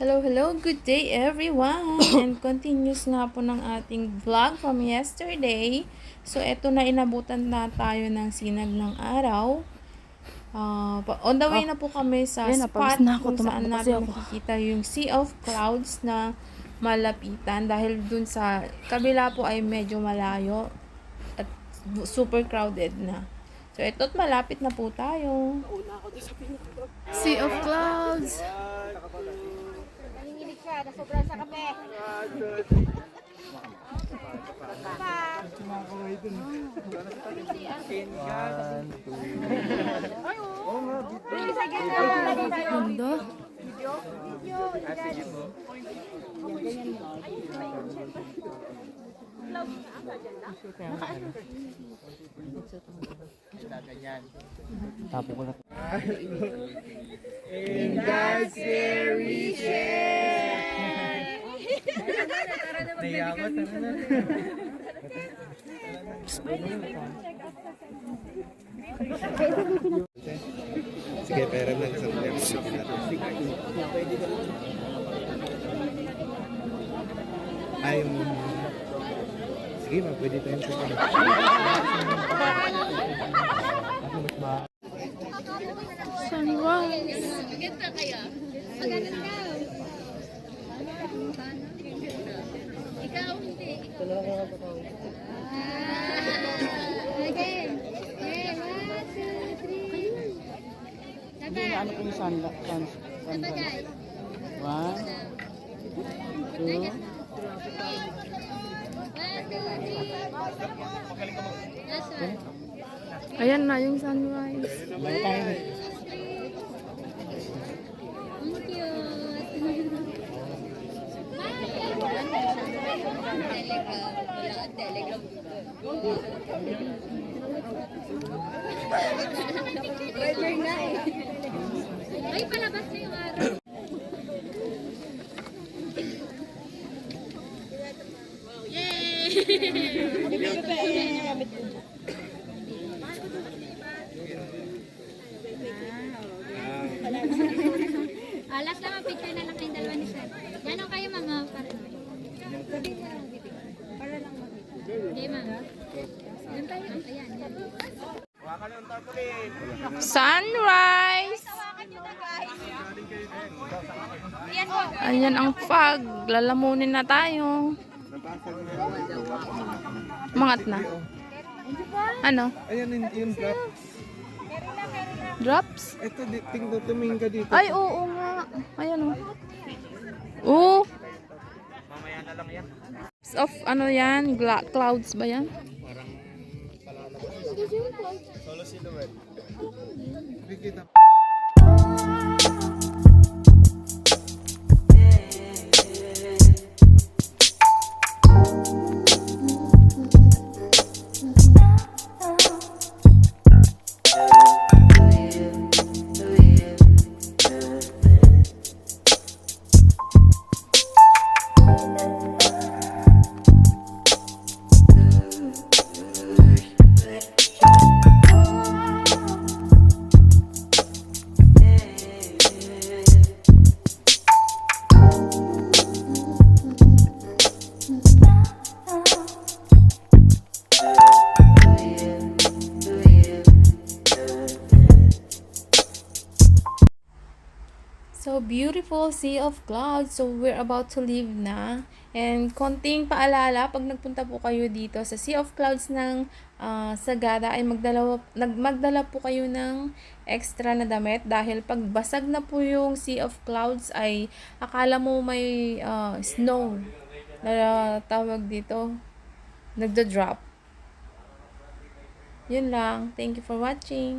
Hello, hello. Good day, everyone. And continuous nga po ng ating vlog from yesterday. So, eto na inabutan na tayo ng sinag ng araw. Ah, pa- on the way na po kami sa Ayun, spot na ako. kung saan natin ako. makikita yung sea of clouds na malapitan dahil dun sa kabila po ay medyo malayo at super crowded na. So, ito't malapit na po tayo. Sea of clouds. Nanginginig ka, nasobra sa kape. Ganda. Tapo ko na. Sige, pera lang sa episode natin. Ay, yung... Sige, ma, pwede tayong sa Sunrise. Ikaw hindi. Okay. Okay, one, two, three. Hindi na ano yung sun, sun, sun, Sabagay. One, two, one. Ayan na yung sunrise. Balik tayo. Ang cute. Telegram. Telegram. Rider na eh. Ah, last lang ang picture na lang kayong dalawa ni Sir. Gano'n kayo mga para Sabihin mo lang, Bibi. Para lang mag Okay, ma'am. Doon tayo. Ayan, yan. Sunrise! Yan po. Ayan ang fog. Lalamunin na tayo. Mangat na. Ano? Ayan yung, yung drop. Drops? Ito, di, tingnan, tumingin ka dito. Ay, oo nga. Ayan o. Oo. Of ano yan? Gla- clouds ba yan? Hindi kita. So beautiful sea of clouds. So we're about to leave na. And konting paalala, pag nagpunta po kayo dito sa Sea of Clouds ng ah, Sagada ay magdala, nag, magdala po kayo ng extra na damit dahil pag basag na po yung Sea of Clouds ay akala mo may ah, snow na tawag dito nagda-drop. Yun lang. Thank you for watching.